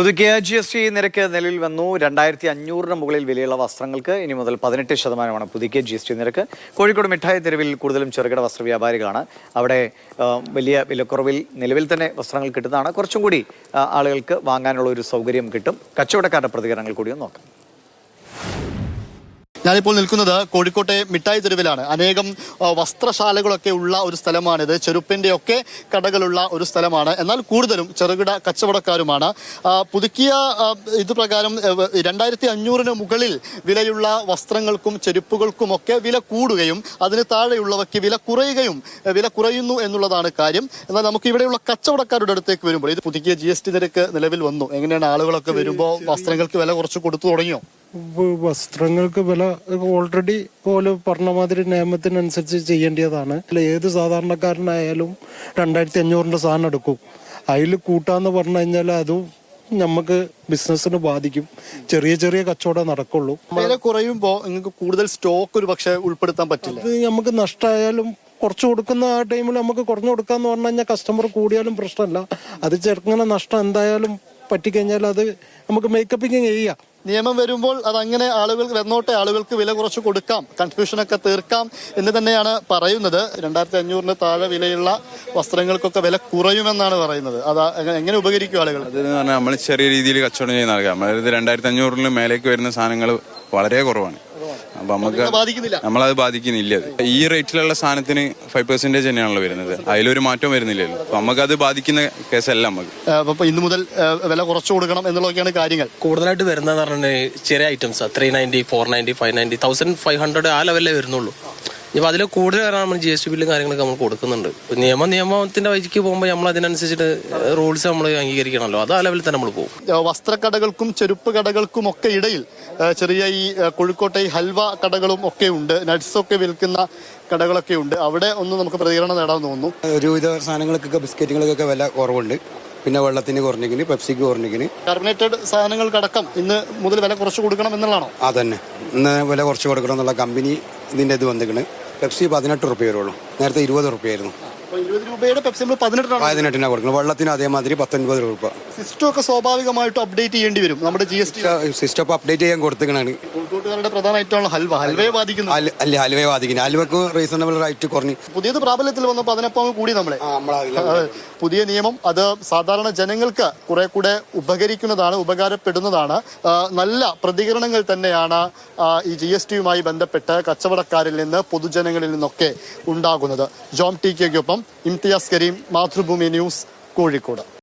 പുതുക്കിയ G S T നിരക്ക് നിലവിൽ വന്നു. രണ്ടായിരത്തി അഞ്ഞൂറിന് മുകളിൽ വിലയുള്ള വസ്ത്രങ്ങൾക്ക് ഇനി മുതൽ പതിനെട്ട് ശതമാനമാണ് പുതുക്കിയ ജി എസ് ടി നിരക്ക്. കോഴിക്കോട് മിഠായി തെരുവിൽ കൂടുതലും ചെറുകിട വസ്ത്ര വ്യാപാരികളാണ്. അവിടെ വലിയ വിലക്കുറവിൽ നിലവിൽ തന്നെ വസ്ത്രങ്ങൾ കിട്ടുന്നതാണ്. കുറച്ചും കൂടി ആളുകൾക്ക് വാങ്ങാനുള്ള ഒരു സൗകര്യം കിട്ടും. കച്ചവടക്കാരുടെ പ്രതികരണങ്ങൾ കൂടിയും നോക്കാം. ഞാനിപ്പോൾ നിൽക്കുന്നത് കോഴിക്കോട്ടെ മിഠായി തെരുവിലാണ്. അനേകം വസ്ത്രശാലകളൊക്കെ ഉള്ള ഒരു സ്ഥലമാണിത്. ചെരുപ്പിന്റെ ഒക്കെ കടകളുള്ള ഒരു സ്ഥലമാണ്. എന്നാൽ കൂടുതലും ചെറുകിട കച്ചവടക്കാരുമാണ്. പുതുക്കിയ ഇത് പ്രകാരം രണ്ടായിരത്തി അഞ്ഞൂറിന് മുകളിൽ വിലയുള്ള വസ്ത്രങ്ങൾക്കും ചെരുപ്പുകൾക്കും ഒക്കെ വില കൂടുകയും അതിന് താഴെയുള്ളവയ്ക്ക് വില കുറയുകയും വില കുറയുന്നു എന്നുള്ളതാണ് കാര്യം. എന്നാൽ നമുക്ക് ഇവിടെയുള്ള കച്ചവടക്കാരുടെ അടുത്തേക്ക് വരുമ്പോൾ ഇത് പുതുക്കിയ ജി നിരക്ക് നിലവിൽ വന്നു. എങ്ങനെയാണ് ആളുകളൊക്കെ വരുമ്പോൾ വസ്ത്രങ്ങൾക്ക് വില കുറച്ച് കൊടുത്തു തുടങ്ങിയോ? വസ്ത്രങ്ങൾക്ക് വില ഓൾറെഡി പോലെ പറഞ്ഞ മാതിരി നിയമത്തിനനുസരിച്ച് ചെയ്യേണ്ടതാണ് അല്ല, ഏത് സാധാരണക്കാരനായാലും രണ്ടായിരത്തി അഞ്ഞൂറിന്റെ സാധനം എടുക്കും. അതിൽ കൂട്ടാന്ന് പറഞ്ഞു കഴിഞ്ഞാൽ അതും നമുക്ക് ബിസിനസ്സിന് ബാധിക്കും. ചെറിയ ചെറിയ കച്ചവടം നടക്കുള്ളൂ. വില കുറയുമ്പോൾ നിങ്ങൾക്ക് കൂടുതൽ സ്റ്റോക്ക് ഒരു പക്ഷേ ഉൾപ്പെടുത്താൻ പറ്റില്ല. അത് നമുക്ക് നഷ്ടമായാലും കുറച്ച് കൊടുക്കുന്ന ആ ടൈമിൽ നമുക്ക് കുറഞ്ഞു കൊടുക്കാന്ന് പറഞ്ഞു കഴിഞ്ഞാൽ കസ്റ്റമർ കൂടിയാലും പ്രശ്നമല്ല അത് ചെറുങ്ങനെ നഷ്ടം എന്തായാലും പറ്റിക്കഴിഞ്ഞാൽ അത് നമുക്ക് മേക്കപ്പിങ് ചെയ്യാം. നിയമം വരുമ്പോൾ അത് അങ്ങനെ ആളുകൾ വന്നോട്ടെ ആളുകൾക്ക് വില കുറച്ച് കൊടുക്കാം. കൺഫ്യൂഷനൊക്കെ തീർക്കാം എന്ന് തന്നെയാണ് പറയുന്നത്. രണ്ടായിരത്തി അഞ്ഞൂറിന് താഴെ വിലയുള്ള വസ്ത്രങ്ങൾക്കൊക്കെ വില കുറയുമെന്നാണ് പറയുന്നത്. അത് എങ്ങനെ- എങ്ങനെ ഉപകരിക്കും ആളുകൾ? അതെന്ന് പറഞ്ഞാൽ നമ്മൾ ചെറിയ രീതിയിൽ കച്ചവടം ചെയ്യുന്ന ആൾക്കാർ അതായത് രണ്ടായിരത്തി അഞ്ഞൂറിന് മേലേക്ക് വരുന്ന സാധനങ്ങൾ വളരെ കുറവാണ്. അപ്പൊ നമുക്ക് അത് ബാധിക്കുന്നില്ല. നമ്മളത് ബാധിക്കുന്നില്ല ഈ റേറ്റിലുള്ള സാധനത്തിന് ഫൈവ് പെർസെന്റേജ് തന്നെയാണല്ലോ വരുന്നത്. അതിലൊരു മാറ്റം വരുന്നില്ലല്ലോ. അപ്പൊ നമുക്കത് ബാധിക്കുന്ന കേസല്ല നമുക്ക്. ഇന്ന് ഇന്നു മുതൽ വില കുറച്ചു കൊടുക്കണം എന്നുള്ളതൊക്കെയാണ് കാര്യങ്ങൾ. കൂടുതലായിട്ട് വരുന്നതെന്ന് പറഞ്ഞാൽ ചെറിയ items three ninety four ninety five ninety thousand five hundred ആ ലെവലിലേ വരുന്നുള്ളൂ. ഇനിയിപ്പോൾ അതിൽ കൂടുതൽ കാരണം നമ്മൾ ജി എസ് ടി ബില്ലും കാര്യങ്ങളൊക്കെ നമ്മൾ കൊടുക്കുന്നുണ്ട്. നിയമ നിയമത്തിന്റെ വഴിക്ക് പോകുമ്പോൾ നമ്മൾ അതിനനുസരിച്ചിട്ട് റൂൾസ് നമ്മൾ അംഗീകരിക്കണമല്ലോ. അത് ആ ലെവലിൽ തന്നെ നമ്മൾ പോകും. വസ്ത്രക്കടകൾക്കും ചെരുപ്പ് കടകൾക്കും ഒക്കെ ഇടയിൽ ചെറിയ ഈ കോഴിക്കോട്ടെ ഈ ഹൽവ കടകളും ഒക്കെ ഉണ്ട്. നട്ട്സ് ഒക്കെ വിൽക്കുന്ന കടകളൊക്കെ ഉണ്ട്. അവിടെ ഒന്ന് നമുക്ക് പ്രതികരണം നേടാൻ തോന്നുന്നു. ഒരുവിധ സാധനങ്ങൾക്കൊക്കെ ബിസ്ക്കറ്റുകൾക്കൊക്കെ വില കുറവുണ്ട്. പിന്നെ വെള്ളത്തിന് കുറഞ്ഞിക്കിന് പെപ്സിക്ക് കുറഞ്ഞിക്കിന് കാർബണേറ്റഡ് സാധനങ്ങൾക്കടക്കം ഇന്ന് മുതൽ വില കുറച്ച് കൊടുക്കണം എന്നുള്ളതാണോ? അതന്നെ. ഇന്ന് വില കുറച്ച് കൊടുക്കണം എന്നുള്ള കമ്പനി ഇതിന്റെ ഇത് വന്നിക്കണ് പെപ്സി പതിനെട്ട് റുപ്യ വരുള്ളൂ. നേരത്തെ ഇരുപത് റുപ്യ ആയിരുന്നു. അപ്പൊ ഇരുപത് രൂപയുടെ പെപ്സി നമ്മൾ പതിനെട്ടാണ് പതിനെട്ടിനാണ് കൊടുക്കുന്നത് വെള്ളത്തിന് അതേമാതിരി പത്തൊൻപത് രൂപ. സിസ്റ്റം ഒക്കെ സ്വാഭാവികമായിട്ടും അപ്ഡേറ്റ് ചെയ്യേണ്ടി വരും. നമ്മുടെ ജി എസ് ടി സിസ്റ്റം ഒക്കെ അപ്ഡേറ്റ് ചെയ്യാൻ കൊടുത്തിക്കണാണ് കോഴിക്കോട്ടുകാരുടെ പ്രധാന ഐറ്റമാണ് ഹൽവ. ഹൽവയെ ബാധിക്കുന്നു. അല്ല ഹൽവയെ ബാധിക്കുന്നത് ഹൽവക്ക് റീസണബിൾ റേറ്റ് കുറഞ്ഞ്. പുതിയത് പ്രാബല്യത്തിൽ വന്നപ്പോൾ അതിനൊപ്പം കൂടി നമ്മളെ. അതെ. പുതിയ നിയമം അത് സാധാരണ ജനങ്ങൾക്ക് കുറെ കൂടെ ഉപകരിക്കുന്നതാണ് ഉപകാരപ്പെടുന്നതാണ്. ആ, നല്ല പ്രതികരണങ്ങൾ തന്നെയാണ് ആ, ഈ ജി എസ് ടിയുമായി ബന്ധപ്പെട്ട് കച്ചവടക്കാരിൽ നിന്ന് പൊതുജനങ്ങളിൽ നിന്നൊക്കെ ഉണ്ടാകുന്നത്. ജോം ടി കെക്കൊപ്പം ഇംതിയാസ് കരീം മാതൃഭൂമി ന്യൂസ് കോഴിക്കോട്.